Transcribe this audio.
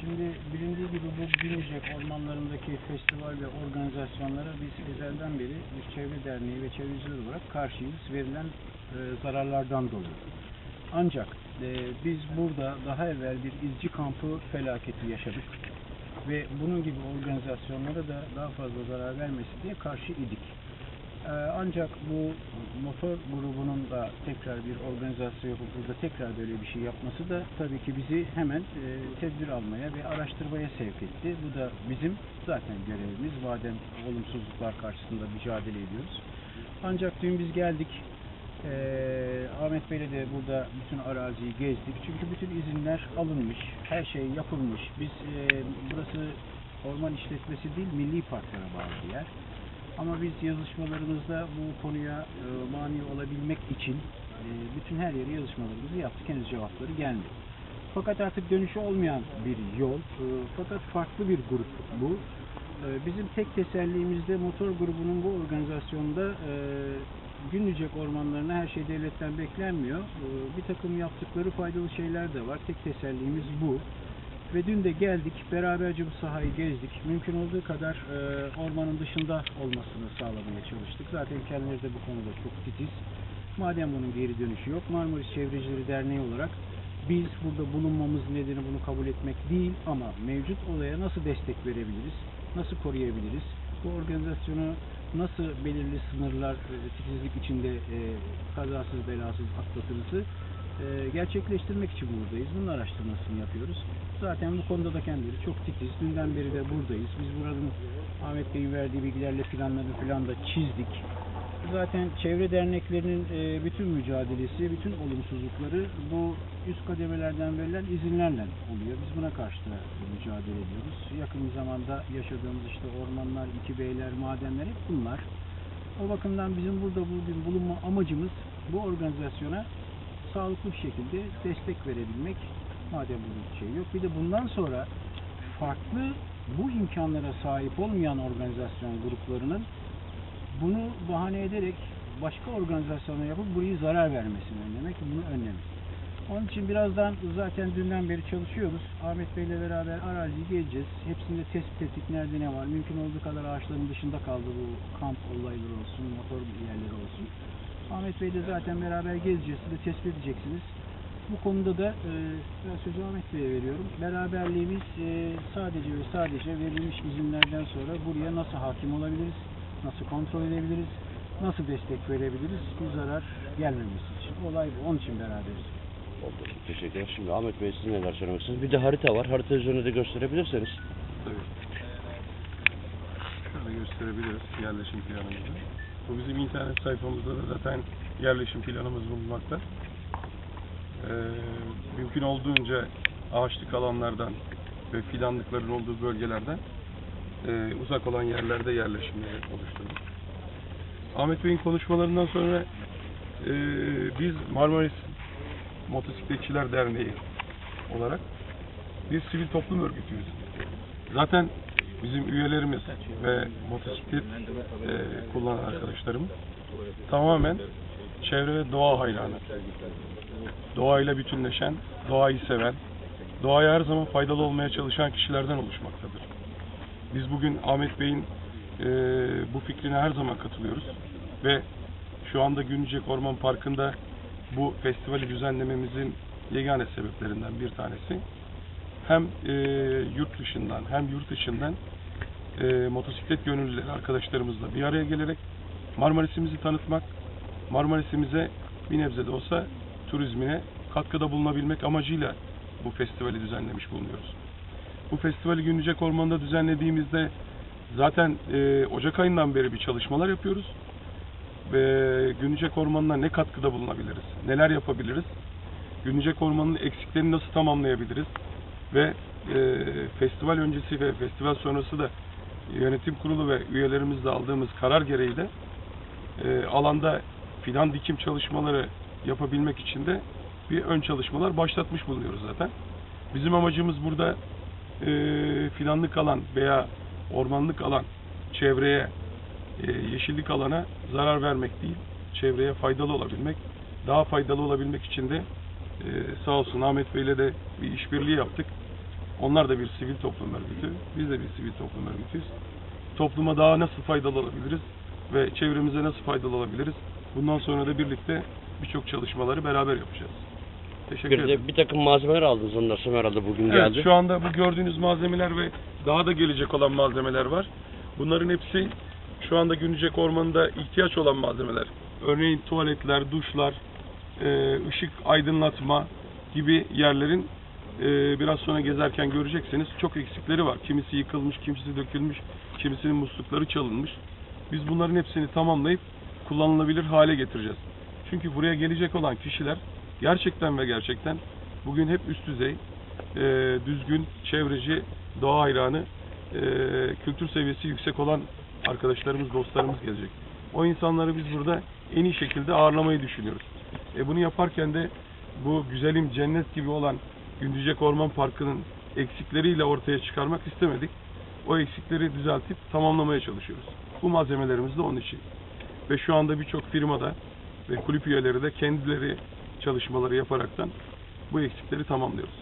Şimdi bilindiği gibi bu Günücek ormanlarındaki festival ve organizasyonlara biz ezelden beri bir çevre derneği ve çevreciler olarak karşıyız verilen e, zararlardan dolayı. Ancak e, biz burada daha evvel bir izci kampı felaketi yaşadık ve bunun gibi organizasyonlara da daha fazla zarar vermesi diye karşı idik. Ee, ancak bu motor grubunun da tekrar bir organizasyon yapıp burada tekrar böyle bir şey yapması da tabii ki bizi hemen e, tedbir almaya ve araştırmaya sevk etti. Bu da bizim zaten görevimiz. Madem olumsuzluklar karşısında mücadele ediyoruz. Ancak dün biz geldik. Ee, Ahmet Bey'le de burada bütün araziyi gezdik. Çünkü bütün izinler alınmış, her şey yapılmış. Biz e, burası orman işletmesi değil, milli parklara bağlı bir yer. Ama biz yazışmalarımızda bu konuya e, mani olabilmek için e, bütün her yere yazışmalarımızı yaptık. Henüz cevapları gelmedi. Fakat artık dönüşü olmayan bir yol. e, fakat farklı bir grup bu. E, bizim tek tesellimizde motor grubunun bu organizasyonda e, Günlücek ormanlarına her şey devletten beklenmiyor. E, bir takım yaptıkları faydalı şeyler de var. Tek tesellimiz bu. Ve dün de geldik, beraberce bu sahayı gezdik. Mümkün olduğu kadar e, ormanın dışında olmasını sağlamaya çalıştık. Zaten kendileri de bu konuda çok titiz. Madem bunun geri dönüşü yok, Marmaris Çevrecileri Derneği olarak biz burada bulunmamız nedeni bunu kabul etmek değil ama mevcut olaya nasıl destek verebiliriz, nasıl koruyabiliriz, bu organizasyonu nasıl belirli sınırlar, e, titizlik içinde e, kazasız belasız atlatırızı gerçekleştirmek için buradayız. Bunun araştırmasını yapıyoruz. Zaten bu konuda da kendileri çok titiz. Dünden beri de buradayız. Biz buranın Ahmet Bey'in verdiği bilgilerle planlarını falan da çizdik. Zaten çevre derneklerinin e, bütün mücadelesi, bütün olumsuzlukları bu üst kademelerden verilen izinlerle oluyor. Biz buna karşı da mücadele ediyoruz. Yakın zamanda yaşadığımız işte ormanlar, iki beyler, madenler hep bunlar. O bakımdan bizim burada bugün bulunma amacımız bu organizasyona sağlıklı bir şekilde destek verebilmek. Madem bunun bir şey yok. Bir de bundan sonra farklı bu imkanlara sahip olmayan organizasyon gruplarının bunu bahane ederek başka organizasyonlar yapıp burayı zarar vermesini önlemek, bunu önlemek. Onun için birazdan zaten dünden beri çalışıyoruz. Ahmet Bey'le beraber araziyi gezeceğiz. Hepsinde tespit ettik nerede ne var. Mümkün olduğu kadar ağaçların dışında kaldı bu kamp olayları olsun, motor yerleri olsun. Ahmet Bey'le zaten beraber gezeceğiz. Siz de tespit edeceksiniz. Bu konuda da e, ben sözü Ahmet Bey'e veriyorum. Beraberliğimiz e, sadece ve sadece verilmiş izinlerden sonra buraya nasıl hakim olabiliriz, nasıl kontrol edebiliriz, nasıl destek verebiliriz bu zarar gelmemesi için. Olay bu. Onun için beraberiz. Oldu. Teşekkürler. Şimdi Ahmet Bey siz neler söylemek istiyorsunuz? Bir de harita var. Harita üzerine de gösterebilirseniz. Tabii. Şöyle gösterebiliriz yerleşim planımızı. Bu bizim internet sayfamızda da zaten yerleşim planımız bulunmakta. Ee, mümkün olduğunca ağaçlık alanlardan ve fidanlıkların olduğu bölgelerden e, uzak olan yerlerde yerleşimleri oluşturduk. Ahmet Bey'in konuşmalarından sonra e, biz Marmaris Motosikletçiler Derneği olarak biz sivil toplum örgütüyüz. Zaten bizim üyelerimiz ve motosiklet e, kullanan arkadaşlarımız tamamen çevre ve doğa hayranı. Doğayla bütünleşen, doğayı seven, doğaya her zaman faydalı olmaya çalışan kişilerden oluşmaktadır. Biz bugün Ahmet Bey'in e, bu fikrine her zaman katılıyoruz ve şu anda Günücek Orman Parkı'nda bu festivali düzenlememizin yegane sebeplerinden bir tanesi hem e, yurt dışından hem yurt içinden e, motosiklet gönüllüleri arkadaşlarımızla bir araya gelerek Marmaris'imizi tanıtmak, Marmaris'imize bir nebze de olsa turizmine katkıda bulunabilmek amacıyla bu festivali düzenlemiş bulunuyoruz. Bu festivali Günlücek Ormanı'nda düzenlediğimizde zaten e, Ocak ayından beri bir çalışmalar yapıyoruz. Ve Günlücek Ormanı'na ne katkıda bulunabiliriz, neler yapabiliriz, Günlücek Ormanı'nın eksiklerini nasıl tamamlayabiliriz ve e, festival öncesi ve festival sonrası da yönetim kurulu ve üyelerimizle aldığımız karar gereği de e, alanda fidan dikim çalışmaları yapabilmek için de bir ön çalışmalar başlatmış bulunuyoruz zaten. Bizim amacımız burada e, fidanlık alan veya ormanlık alan çevreye, e, yeşillik alana zarar vermek değil, çevreye faydalı olabilmek. Daha faydalı olabilmek için de e, sağ olsun Ahmet Bey'le de bir işbirliği yaptık. Onlar da bir sivil toplum örgütü. Biz de bir sivil toplum örgütüyüz. Topluma daha nasıl faydalı olabiliriz ve çevremize nasıl faydalı olabiliriz? Bundan sonra da birlikte birçok çalışmaları beraber yapacağız. Teşekkür Bir ederim. de bir takım malzemeler aldınız onlar sonra herhalde bugün Evet, geldi. şu anda bu gördüğünüz malzemeler ve daha da gelecek olan malzemeler var. Bunların hepsi şu anda Güncek Ormanı'nda ihtiyaç olan malzemeler. Örneğin tuvaletler, duşlar, ışık aydınlatma gibi yerlerin e, biraz sonra gezerken göreceksiniz çok eksikleri var. Kimisi yıkılmış, kimisi dökülmüş, kimisinin muslukları çalınmış. Biz bunların hepsini tamamlayıp kullanılabilir hale getireceğiz. Çünkü buraya gelecek olan kişiler gerçekten ve gerçekten bugün hep üst düzey, e, düzgün, çevreci, doğa hayranı, e, kültür seviyesi yüksek olan arkadaşlarımız, dostlarımız gelecek. O insanları biz burada en iyi şekilde ağırlamayı düşünüyoruz. E bunu yaparken de bu güzelim cennet gibi olan Gündüzcek Orman Parkı'nın eksikleriyle ortaya çıkarmak istemedik. O eksikleri düzeltip tamamlamaya çalışıyoruz. Bu malzemelerimiz de onun için. Ve şu anda birçok firmada ve kulüp üyeleri de kendileri çalışmaları yaparaktan bu eksikleri tamamlıyoruz.